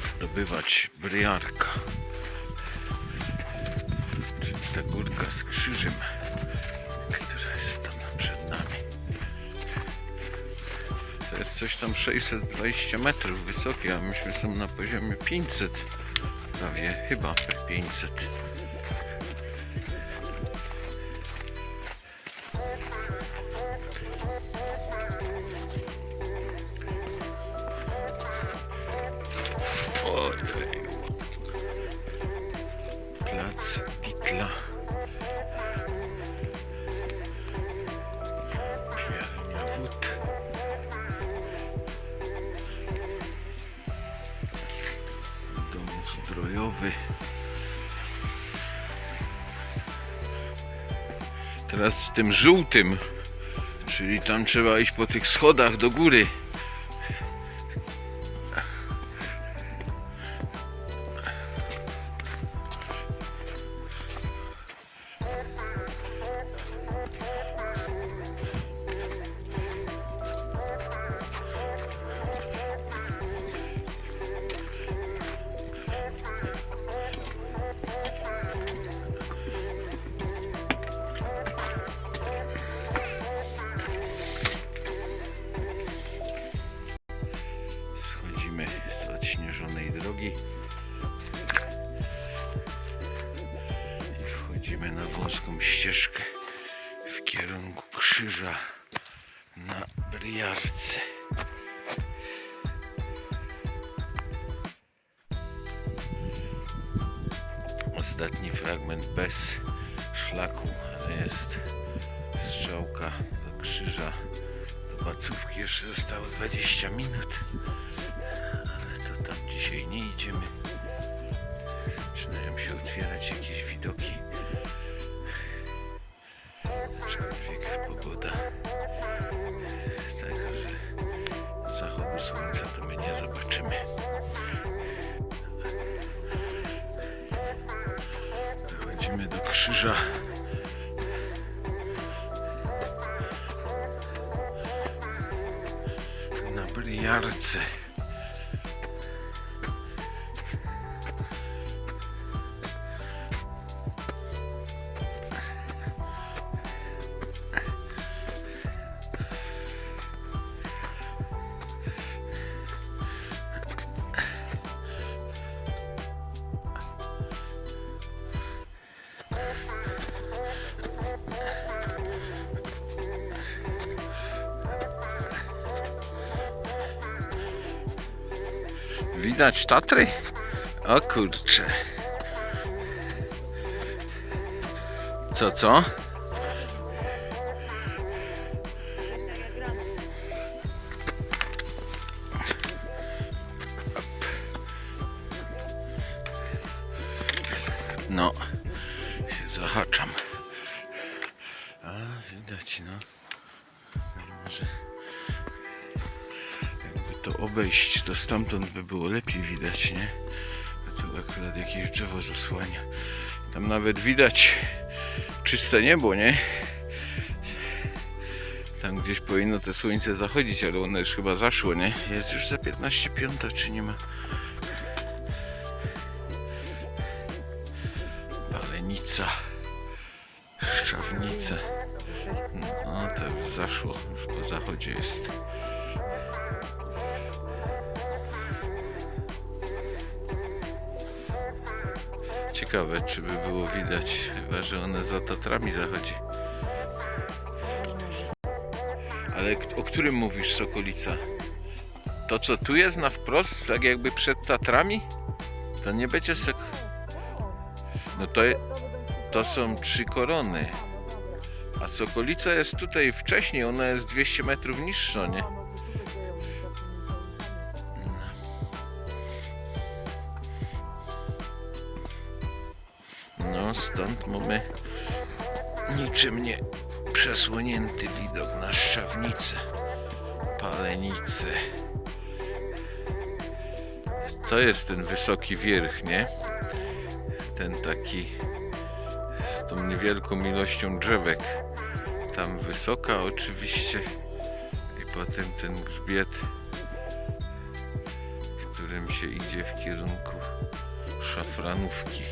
zdobywać bryjarka. Czyli ta górka z krzyżem, która jest tam przed nami. To jest coś tam 620 metrów wysokie, a myśmy są na poziomie 500. Prawie chyba 500. Plac Ditla. Piernia wód. Dom ustrojowy. Teraz z tym żółtym, czyli tam trzeba iść po tych schodach do góry. I wchodzimy na wąską ścieżkę w kierunku krzyża na Bryjarce. Ostatni fragment bez szlaku, jest strzałka do krzyża. Do placówki jeszcze zostało 20 minut ale to tam dzisiaj nie idziemy. Zaczynają się otwierać jakieś widoki. Wychodzimy do krzyża. Na Bryjarce. Widać Tatry? O kurcze. Co, co? No, się zahaczam. A, widać, no. Może to obejść, to stamtąd by było lepiej widać, nie? A tu akurat jakieś drzewo zasłania. Tam nawet widać czyste niebo, nie? Tam gdzieś powinno to słońce zachodzić, ale ono już chyba zaszło, nie? Jest już za 15 piąta, czy nie ma? Palenica. Szczawnica. No to już zaszło, już po zachodzie jest. Ciekawe, czy by było widać, chyba że one za Tatrami zachodzi. Ale o którym mówisz, Sokolica? To co tu jest na wprost, tak jakby przed Tatrami? To nie będzie sok... No to, to są trzy korony. A Sokolica jest tutaj wcześniej, ona jest 200 metrów niższa, nie? Stąd mamy niczym nie przesłonięty widok na Szczawnicę, Palenicę. To jest ten wysoki wierch, nie? Ten taki z tą niewielką ilością drzewek. Tam wysoka oczywiście i potem ten grzbiet, który którym się idzie w kierunku szafranówki.